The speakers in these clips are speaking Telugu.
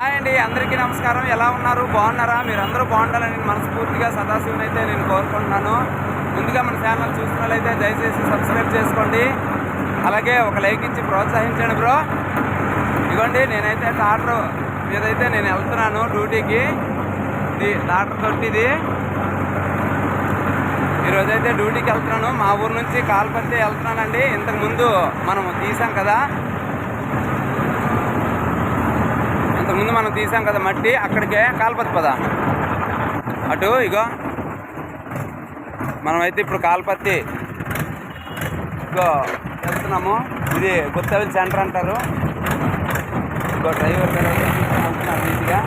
హాయ్ అండి అందరికీ నమస్కారం. ఎలా ఉన్నారు? బాగున్నారా? మీరందరూ బాగుండాలని మనస్ఫూర్తిగా సదాశివుని అయితే నేను కోరుకుంటున్నాను. ముందుగా మన ఛానల్ చూసినట్లయితే దయచేసి సబ్స్క్రైబ్ చేసుకోండి. అలాగే ఒక లైక్ ఇచ్చి ప్రోత్సహించండి బ్రో. ఇదిగోండి నేనైతే డాక్టర్ మీదైతే నేను వెళ్తున్నాను డ్యూటీకి. ఇది డాక్టర్ తొట్టిది ఈరోజైతే డ్యూటీకి వెళ్తున్నాను. మా ఊరు నుంచి కాల్పత్తి వెళ్తున్నానండి. ఇంతకుముందు మనం తీసాం కదా. ఇంతకుముందు మనం తీసాం కదా మట్టి అక్కడికే కాల్పతి పద. అటు ఇగో. మనమైతే ఇప్పుడు కాల్పత్తి ఇగో వెళ్తున్నాము. ఇది గుత్తవెల్ సెంటర్ అంటారు. ఇగో డ్రైవర్ గారు వెళ్తున్నారు ఈజీగా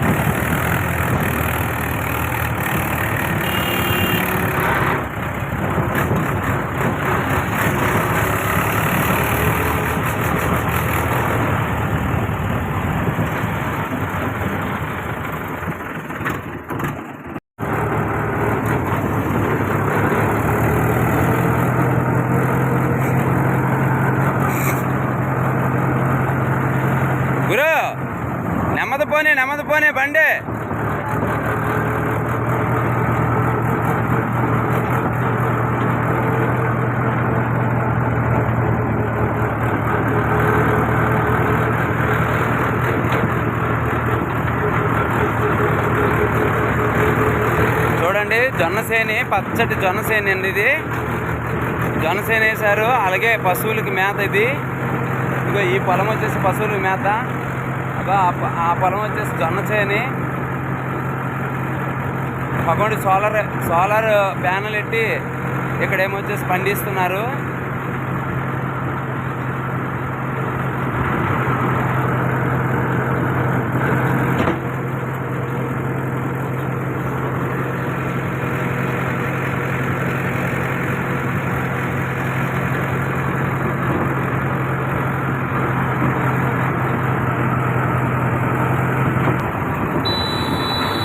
హలో నెమ్మది పోనీ నెమ్మది పోనీ బండి. చూడండి జొన్నసేని పచ్చటి జొన్నసేని అండి ఇది. జొన్నసేని వేశారు అలాగే పశువులకి మేత ఇది. ఇగో ఈ పొలం వచ్చేసి పశువులకి మేత. ఆ ఆ పొలం వచ్చేసి జొన్న చేని పగోండి సోలార్ సోలార్ ప్యానల్ ఎట్టి ఇక్కడ ఏమొచ్చేసి పండిస్తున్నారు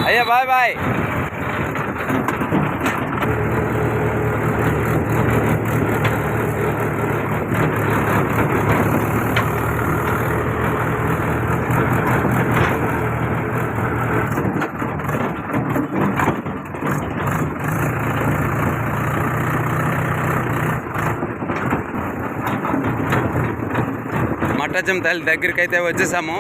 అయ్యా బాయ్ బాయ్ మట్టచం తల్లి దగ్గరికి అయితే వచ్చేసాము.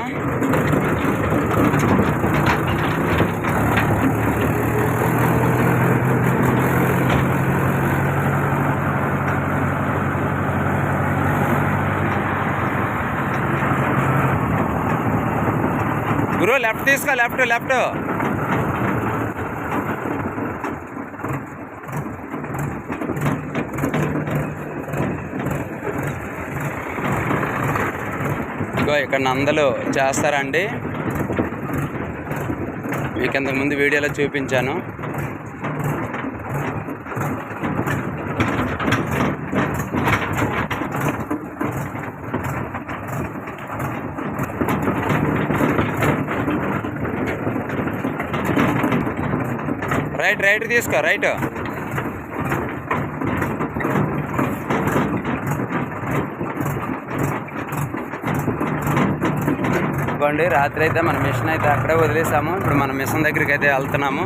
గురు లెఫ్ట్ తీసుకో లెఫ్ట్ లెఫ్ట్. ఇగో ఇక్కడ నందలు చేస్తారండి. మీకు ఇంతకు ముందు వీడియోలో చూపించాను. రైట్ రైట్ తీసుకో రైట్ ఇవ్వండి రాత్రి అయితే మన మిషన్ అయితే అక్కడే వదిలేసాము. ఇప్పుడు మన మిషన్ దగ్గరికి అయితే వెళ్తున్నాము.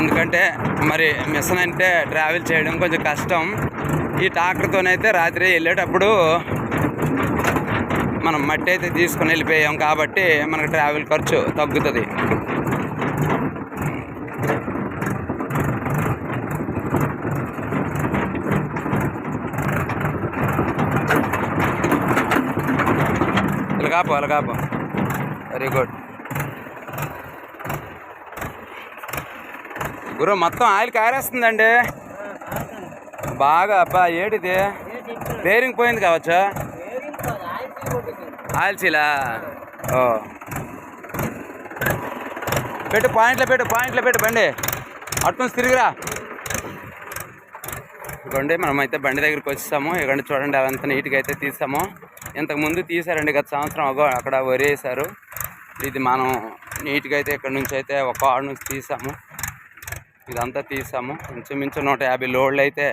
ఎందుకంటే మరి మిషన్ అంటే ట్రావెల్ చేయడం కొంచెం కష్టం. ఈ ట్రాక్టర్తోనైతే రాత్రి వెళ్ళేటప్పుడు మనం మట్టి అయితే తీసుకుని వెళ్ళిపోయాం కాబట్టి మనకు ట్రావెల్ ఖర్చు తగ్గుతుంది. ఇలాగాపు అలాగాపు వెరీ గుడ్ గురు మొత్తం ఆయిల్ కారేస్తుందండి. బాగా అబ్బా ఏటిది? బేరింగ్ పోయింది కావచ్చా? ఆయిల్ చీలా ఓ. పెట్టు పాయింట్లో పెట్టు పాయింట్లో పెట్టు బండి. అటు నుంచి తిరిగిరా. ఇదిగోండి మనమైతే బండి దగ్గరికి వచ్చేసాము. ఇదిగోండి చూడండి అదంతా నీట్గా అయితే తీసాము. ఇంతకు ముందు తీసారండి గత సంవత్సరం అగో అక్కడ వరి వేశారు ఇది మనం నీట్గా అయితే ఇక్కడ నుంచి అయితే ఒక ఆడ నుంచి తీసాము. ఇదంతా తీసాము. ఇంచుమించు నూట యాభై లోడ్లు అయితే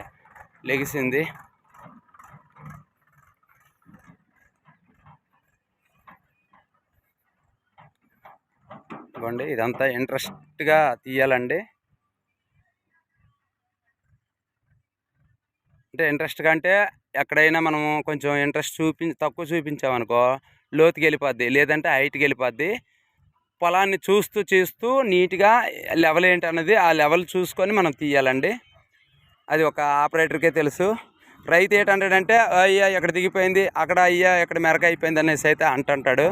లెగిసింది. ఇదిగోండి ఇదంతా ఇంట్రెస్ట్గా తీయాలండి. అంటే ఇంట్రెస్ట్గా అంటే ఎక్కడైనా మనము కొంచెం ఇంట్రెస్ట్ చూపి తక్కువ చూపించామనుకో లోతుకి వెళ్ళిపోద్ది లేదంటే హైట్కి వెళ్ళిపోద్ది పొలాన్ని చూస్తూ చూస్తూ నీట్గా లెవెల్ ఏంటి అన్నది ఆ లెవెల్ చూసుకొని మనం తీయాలండి. అది ఒక ఆపరేటర్కే తెలుసు. రైతు ఏంటంటాడంటే అయ్యా ఇక్కడ దిగిపోయింది? అక్కడ అయ్యా ఇక్కడ మెరక అయిపోయింది అనేసి అయితే అంటుంటాడు.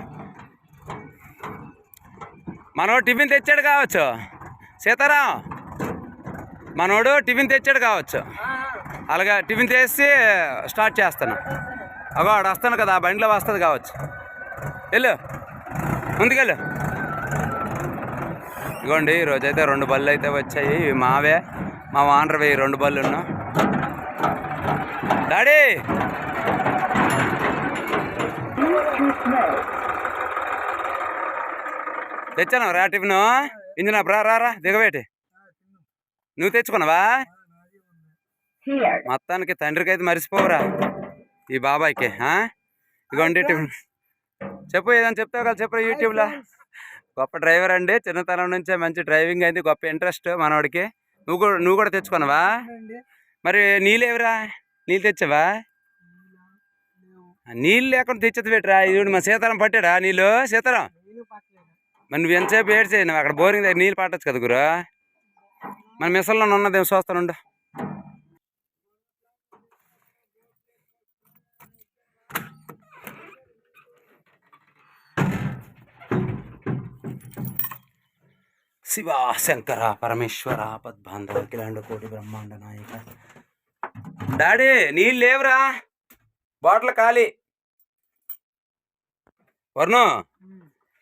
మనోడు టిఫిన్ తెచ్చాడు కావచ్చు. సీతారాం! మనోడు టిఫిన్ తెచ్చాడు కావచ్చు. అలాగే టిఫిన్ చేసి స్టార్ట్ చేస్తాను. అగో ఆడు వస్తాను కదా ఆ బండిలో వస్తుంది కావచ్చు. వెళ్ళు. ముందుకెళ్ళు. ఇగోండి అయితే రెండు బళ్ళు అయితే వచ్చాయి. ఇవి మావే. మా వానరవి రెండు బళ్ళు ఉన్నా డాడీ! తెచ్చాను రా టిఫిన్ ఇంజిన్ రా రా రా దిగబెట్టి. నువ్వు తెచ్చుకున్నావా? మొత్తానికి తండ్రికి అయితే మర్చిపోవురా ఈ బాబాయ్కి టిఫిన్ చెప్పు ఏదైనా చెప్తావు కదా చెప్పు యూట్యూబ్లో? గొప్ప డ్రైవర్ అండి. చిన్నతనం నుంచే మంచి డ్రైవింగ్ అయింది. గొప్ప ఇంట్రెస్ట్ మనవాడికి నువ్వు కూడా నువ్వు కూడా తెచ్చుకున్నావా? మరి నీళ్ళు ఏవిరా నీళ్ళు తెచ్చావా? నీళ్ళు? లేకుండా తెచ్చేది పెట్టరా ఇది మా సీతారాం పట్టాడా నీళ్ళు? సీతారాం? మరి నువ్వు ఎంతసేపు ఏడ్ చేయి నువ్వు అక్కడ బోరింగ్ దగ్గర నీళ్ళు పట్టచ్చు కదా గురు. మన మిసల్లో ఉన్నదేం చూస్తానుండు. శివ శంకర పరమేశ్వర పద్బాంధవ కిలాండ కోటి బ్రహ్మాండ నాయక. డాడీ నీళ్ళు లేవురా? బాటిల్ ఖాళీ. వర్ణు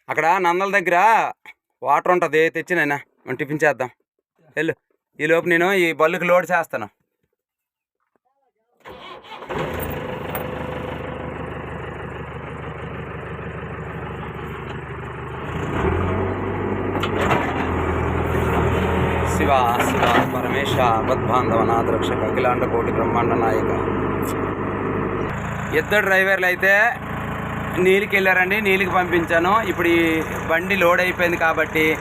అక్కడ నందల దగ్గర వాటర్ ఉంటుంది తెచ్చినైనా మనం టిఫిన్ చేద్దాం. వెళ్ళు. ఈ లోపు నేను ఈ బల్లుకి లోడ్ చేస్తాను. శివ శివ పరమేశ పద్బాంధవ నాథరక్షక అఖిలాండ కోటి బ్రహ్మాండ నాయక. ఇద్దరు డ్రైవర్లు అయితే నీళ్ళకి వెళ్ళారండి నీళ్ళకి పంపించాను. ఇప్పుడు ఈ బండి లోడ్ అయిపోయింది కాబట్టి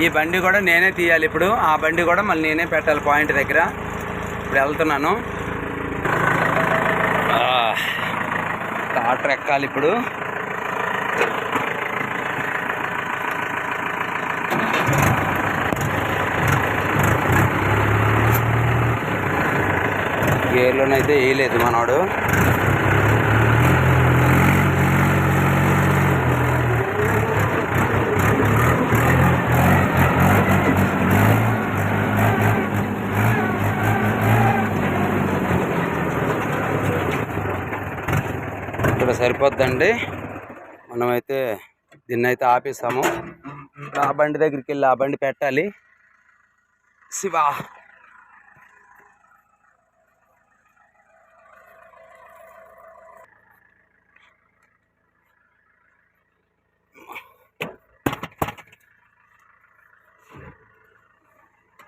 ఈ బండి కూడా నేనే తీయాలి ఇప్పుడు. ఆ బండి కూడా మళ్ళీ నేనే పెట్టాలి పాయింట్ దగ్గర. ఇప్పుడు వెళ్తున్నాను. ఆ, టాటర్ ఎక్కాలి ఇప్పుడు. గేర్లోనైతే వేయలేదు మనవాడు ఇక్కడ సరిపోద్దండి. మనమైతే దీన్ని అయితే ఆపేసాము. ఆ బండి దగ్గరికి వెళ్ళి ఆ బండి పెట్టాలి. శివా.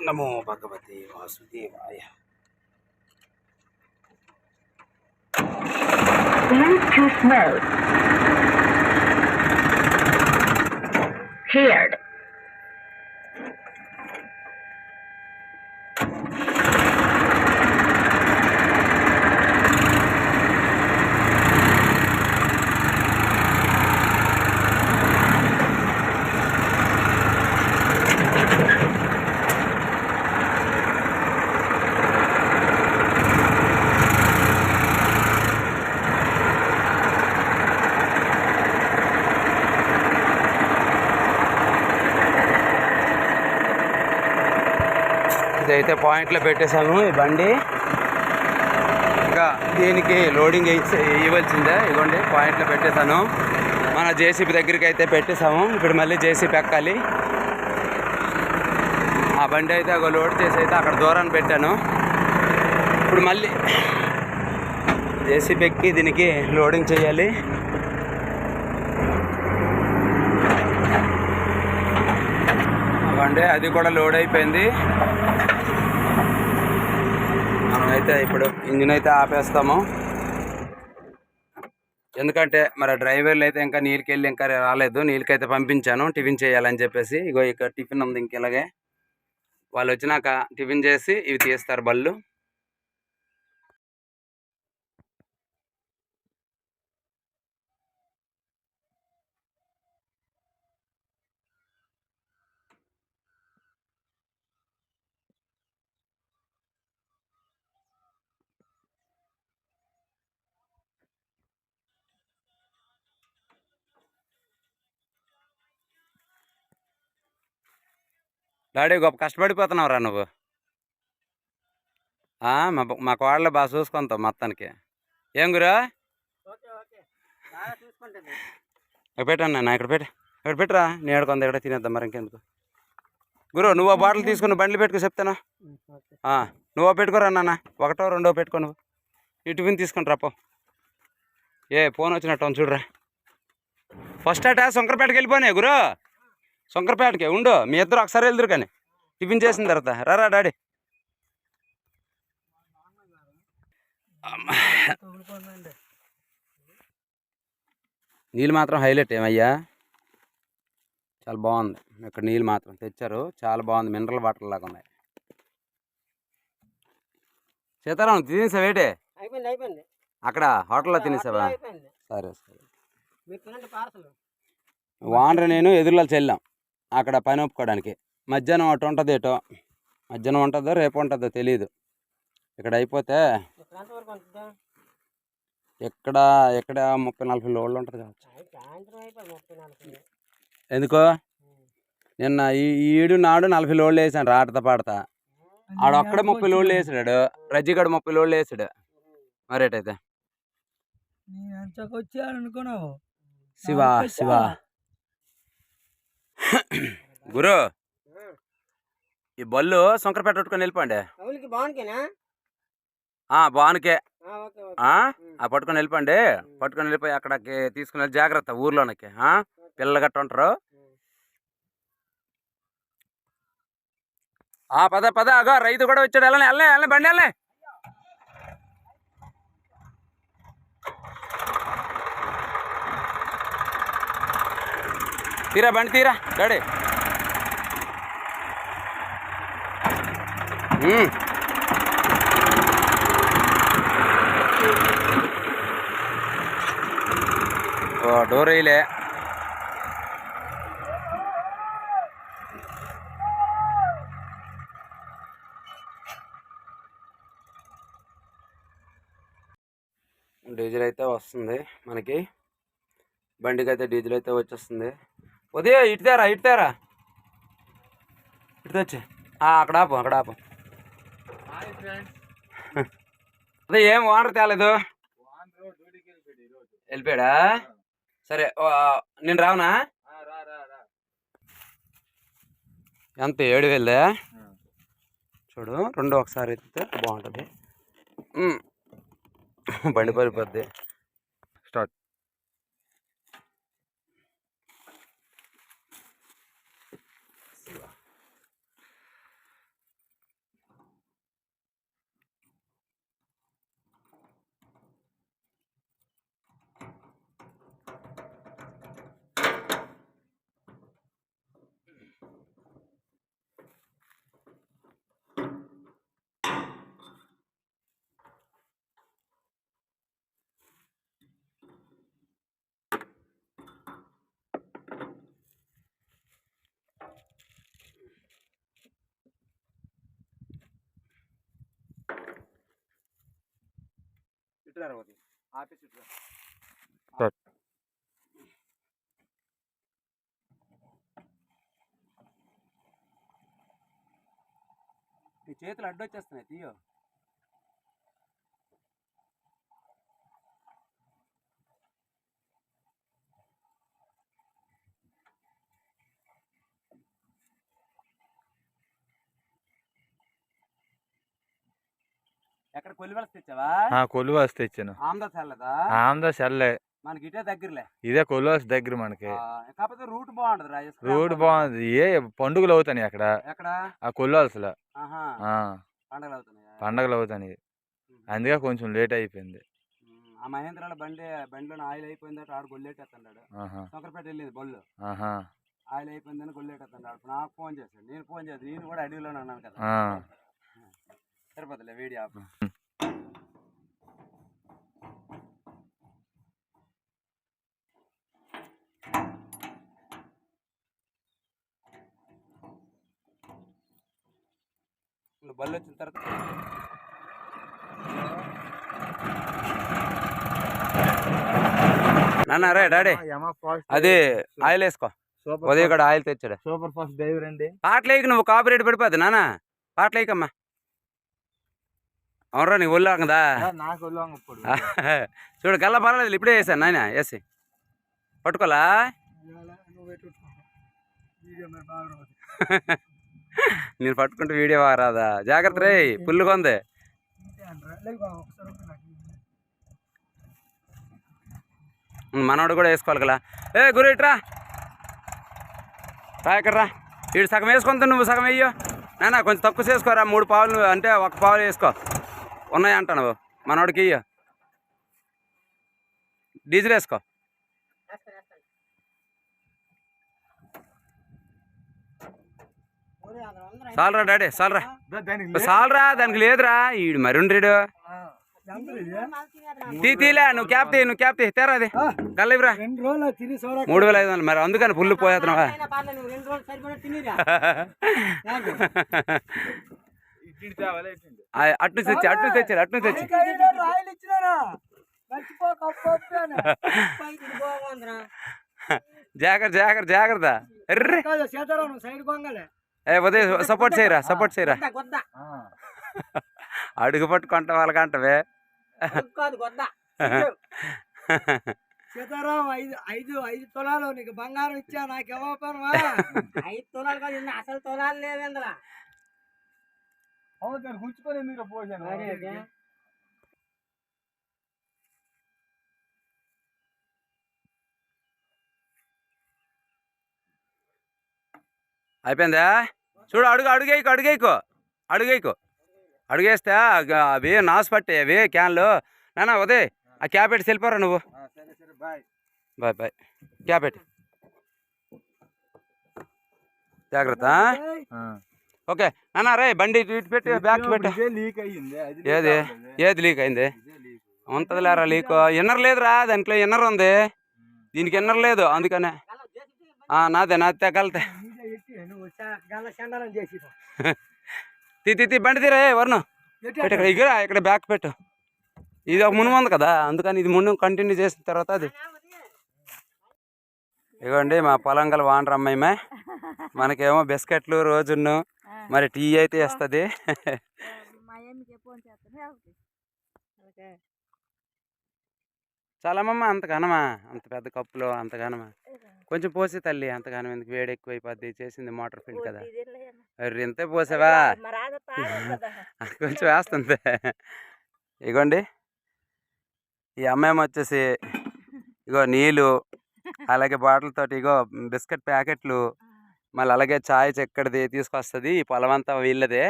நமோ பகவதி வாசுதேவாய Bluetooth mode. Heard. ఇదైతే పాయింట్లో పెట్టేశాను ఈ బండి. ఇంకా దీనికి లోడింగ్ ఇవ్వాల్సిందే. ఇదిగోండి పాయింట్లో పెట్టేశాను. మన జేసీబీ దగ్గరికి అయితే పెట్టేశాము. ఇప్పుడు మళ్ళీ జేసీబీ ఎక్కాలి. ఆ బండి అయితే ఒక లోడ్ చేసి అయితే అక్కడ దూరాన్ని పెట్టాను. ఇప్పుడు మళ్ళీ జేసీబీ ఎక్కి దీనికి లోడింగ్ చేయాలి. బండి అది కూడా లోడ్ అయిపోయింది. మనమైతే ఇప్పుడు ఇంజిన్ అయితే ఆపేస్తాము. ఎందుకంటే మరి డ్రైవర్లు అయితే ఇంకా నీళ్ళకెళ్ళి ఇంకా రాలేదు. నీళ్ళకైతే పంపించాను. టిఫిన్ చేయాలని చెప్పేసి. ఇగో ఇక టిఫిన్ ఉంది ఇంక ఇలాగే. వాళ్ళు వచ్చినాక టిఫిన్ చేసి ఇవి తీస్తారు బళ్ళు. డాడీ గొప్ప కష్టపడిపోతున్నావురా నువ్వు. ఆ, మా మా కోడలు బాగా చూసుకుంటావు మొత్తానికి. ఏం గురు? పెట్టాను నాన్న ఇక్కడ పెట్ట. ఇక్కడ పెట్టరా? నేను ఏడుకుంది ఇక్కడ తినేద్దాం మరి ఇంకెందుకు. గురు నువ్వు బాటిల్ తీసుకుని బండ్లు పెట్టుకో చెప్తాను. నువ్వు పెట్టుకోరా నాన్న ఒకటో రెండో పెట్టుకో నువ్వు. ఈ టిఫిన్ తీసుకుని రాపో ఏ ఫోన్ వచ్చినట్టు చూడరా. ఫస్ట్ అట శంకరపేటకి వెళ్ళిపోయినాయి గురు. శంకరపేటకి. ఉండు మీ ఇద్దరు ఒకసారి వెళ్దురు కానీ. టిఫిన్ చేసిన తర్వాత. రారా డాడీ. నీళ్ళు మాత్రం హైలైట్ ఏమయ్యా? చాలా బాగుంది. ఇక్కడ నీళ్ళు మాత్రం తెచ్చారు. చాలా బాగుంది. మినరల్ వాటర్ లాగా ఉన్నాయి. సీతారాం అయిపోయింది అయిపోయింది. అక్కడ హోటల్లో తినేసావా? సరే సరే. వానర నేను ఎదురులా చెల్లాం. అక్కడ పని ఒప్పుకోవడానికి. మధ్యాహ్నం అటు ఉంటుంది ఏటో మధ్యాహ్నం ఉంటుందో రేపు ఉంటుందో తెలియదు ఇక్కడ అయిపోతే ఎక్కడ ఎక్కడ ముప్పై నలభై లోళ్ళు ఉంటుంది కావచ్చు. ఎందుకో? నిన్న ఈడు నాడు నలభై లోళ్ళు వేసాను రాటత పాడతా ఆడొక్కడే ముప్పై లోళ్ళు వేసాడు రజ్జిగడు ముప్పై లోళ్ళు వేసాడు. మరేటైతే? శివ శివ. గురు ఈ బళ్ళు శంకరపేట పెట్టుకొని వెళ్ళిపోండి. బానుకే ఆ పట్టుకొని వెళ్ళిపోండి. పట్టుకొని వెళ్ళిపోయి అక్కడికి తీసుకుని వెళ్ళి జాగ్రత్త ఊర్లోనికి పిల్లలు గట్ట ఉంటారు. ఆ పద పద అగో రైతు కూడా వచ్చాడు. వెళ్ళని వెళ్ళే వెళ్ళని బండి వెళ్ళే తీరా బండి తీరా. డాడీ ఓ డోర్ వేయలే. డీజిల్ అయితే వస్తుంది మనకి. బండికి అయితే డీజిల్ అయితే వచ్చేస్తుంది. ఉదయం ఇటు తేరా ఇటు తేరా. ఇటు తెచ్చి. అక్కడ ఆపు అక్కడ ఆపు. అదే ఏం వాటర్ తేలేదు? వెళ్ళిపోయాడా సరే నేను రావునా? ఎంత ఏడు వేలే చూడు రెండు ఒకసారి ఎత్తితే బాగుంటుంది. బండి పడిపోద్ది. రఘుపతి. ఆపేసి ఇటురా. నీ చేతులు అడ్డొచ్చేస్తున్నాయి తీయో ఎక్కడ కొలివలసి తెచ్చావా? తెచ్చాను. చల్లదా మనకి ఇటే దగ్గరలే. ఇదే కొలువాస్ దగ్గర మనకి. కాకపోతే రూట్ బాగుంటది రా ఇసుక రోడ్ రాకపోతే. బాగుంది. ఏ పండుగలు అవుతాయి అక్కడ. ఎక్కడ? ఆ ఆ, పండగలు పండగలు అవుతాయి అందుకే కొంచెం లేట్ అయిపోయింది. ఆ మహేంద్రాల బండి బండిలో ఆయిల్ అయిపోయిందట ఆడు ఆహా. సొంకరపేట వెళ్ళింది బొల్లు ఆయిల్ అయిపోయిందని అప్పుడు నాకు ఫోన్ చేశాడు. నేను ఫోన్ చేసి నేను కూడా అడవిలోనే ఉన్నాను కదా. సరిపోతులే వీడియో ఆపు. బళ్ళు వచ్చిన తర్వాత నాన్న రే డాడీ అది ఆయిల్ వేసుకో ఉదయం కూడా ఆయిల్ తెచ్చాడు సూపర్ ఫాస్ట్ డ్రైవర్ అండి పాటలేకి నువ్వు కాపరేట్ పడిపోద్ది నాన్న పాటలేకమ్మా అవునరా నీ ఒళ్ళు కదా నాకు ఇప్పుడు. చూడు గల్ల పర్వాలేదు ఇప్పుడే వేసాను నాయన వేసి పట్టుకోలా? నేను పట్టుకుంటే వీడియో రాదా? జాగ్రత్త రే పుల్లుగా ఉంది నాకు ఇవ్వు. మనోడు కూడా వేసుకోవాలి కదా. ఏ గురు ఇట్రా రా. ఇక్కడ రా. వీడు సగం వేసుకుంటా నువ్వు సగం వేయు. నాన్న కొంచెం తక్కువ చేసుకోరా మూడు పావులు అంటే ఒక పావులు వేసుకో. ఉన్నాయి అంట నువ్వు మనోడికి ఇయ్య. డీజిల్ వేసుకో. చాలరా డాడీ దానికి చాలరా దానికి లేదురా. ఈడు మరి ఉండీడు ఇది? తీ తీలే నువ్వు క్యాప్ తీ నువ్వు క్యాప్ తీ. తేరా అది. కల్లివిరా మూడు వేల ఐదు వందలు. మరి అందుకని ఫుల్ పోయేస్తున్నావా? అయినా పర్లేదు, నువ్వు రెండు రోజులు సరిపడా తినిరా నాకు. ఆ, అటు నుంచి తెచ్చి. అటు నుంచి తెచ్చారు అటు నుంచి తెచ్చి ఇది బాగుందిరా. జాగ్రత్త జాగ్రత్త జాగ్రత్త. ఎర్రే. కాదు సీతారావు నువ్వు సైడ్ కొంగలే. ఏ ఉదయం సపోర్ట్ చేయరా సపోర్ట్ చేయరా. అడుగు పట్టుకుంటా వాళ్ళకంటవే. సీతారాం ఐదు ఐదు ఐదు తులాలు నీకు బంగారం ఇచ్చా నాకు ఇవ్వపనవా ఐదు తులాలు కాదు ఇన్ని అసలు తులాలు లేవేంద్రా? కూర్చుకొని మీరు పోసాను అరే, అదే. అయిపోయిందా? చూడు అడుగు అడుగేయకు అడుగేయకు. అడుగేయకు. అడుగేస్తే అవి నాసు పట్టాయి అవి క్యాన్లు. నాన్న ఉదయ్ ఆ క్యాబ్ పెట్టి వెళ్ళిపోరా నువ్వు? సరే సరే బాయ్. Bye bye. క్యాబ్ పెట్టి. జాగ్రత్త? ఓకే. నాన్న రే బండి ఇటు పెట్టి బ్యాక్ పెట్టు. ఏది? ఏది లీక్ అయింది? ఉంటది లేరా లీక్ ఇన్నర్ లేదురా దాంట్లో ఇన్నర్ ఉంది. దీనికి ఇన్నర్ లేదు అందుకనే. ఆ, నాదే నాది తెగలతే తీ బండి తీరా వరుణ్. పెట్టు ఇక్కడ ఇక్కడ బ్యాక్ పెట్టు. ఇది ఒక మునుము ఉంది కదా అందుకని ఇది మును కంటిన్యూ చేసిన తర్వాత అది. ఇగోండి మా పొలం గల వానర్ అమ్మాయిమే. మనకేమో బిస్కెట్లు రోజును మరి టీ అయితే ఇస్తుంది. మా అమ్మకి ఫోన్ చేస్తాను ఓకే. చాలమ్మమ్మ అంతగానమా అంత పెద్ద కప్పులో అంతగానమా కొంచెం పోసి తల్లి అంతగానం ఎందుకు? వేడి ఎక్కువ అయిపోద్ది చేసింది మోటార్ ఫీల్డ్ కదా. ఇంతే పోసావా? కొంచెం వేస్తుంది. ఇగోండి. ఈ అమ్మాయి వచ్చేసి ఇగో నీళ్ళు అలాగే బాటిల్ తోటి ఇగో బిస్కెట్ ప్యాకెట్లు మళ్ళీ అలాగే చాయ్ చెక్కడిది తీసుకొస్తుంది ఈ పొలం అంతా వీళ్ళదే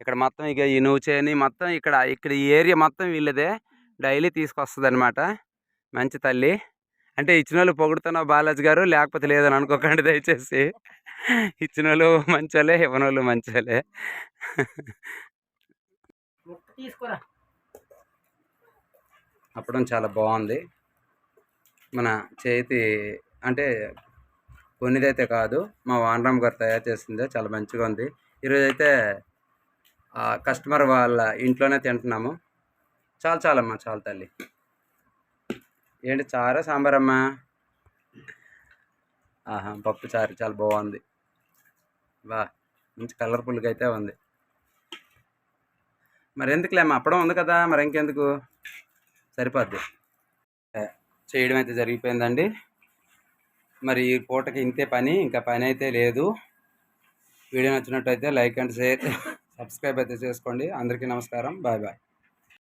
ఇక్కడ మొత్తం ఇక ఈ నువ్వు చేయని మొత్తం ఇక్కడ ఇక్కడ ఈ ఏరియా మొత్తం వీళ్ళదే. డైలీ తీసుకొస్తుంది అనమాట మంచి తల్లి. అంటే ఇచ్చిన వాళ్ళు పొగుడుతున్నావు బాలాజీ గారు లేకపోతే లేదని అనుకోకండి దయచేసి. ఇచ్చిన వాళ్ళు మంచోళ్ళే. ఇవ్వని వాళ్ళు తీసుకురా. అప్పడం చాలా బాగుంది. మన చేతి అంటే కొన్నిదైతే కాదు మా వానరామ్ గారు తయారు చేసిందే చాలా మంచిగా ఉంది. ఈరోజు అయితే కస్టమర్ వాళ్ళ ఇంట్లోనే తింటున్నాము. చాలు చాలమ్మా చాలు తల్లి. ఏంటి చారా సాంబార్ అమ్మా ఆహా పప్పు చారు చాలా బాగుంది. వా మంచి కలర్ఫుల్గా అయితే ఉంది. మరి ఎందుకులేమ్మా అప్పడం ఉంది కదా మరి ఇంకెందుకు సరిపోద్ది. చేయడం అయితే జరిగిపోయిందండి. మరి ఈ పూటకి ఇంతే పని ఇంకా పని అయితే లేదు. వీడియో నచ్చినట్టయితే లైక్ అండ్ షేర్ సబ్స్క్రైబ్ అయితే చేసుకోండి. అందరికీ నమస్కారం. Bye bye.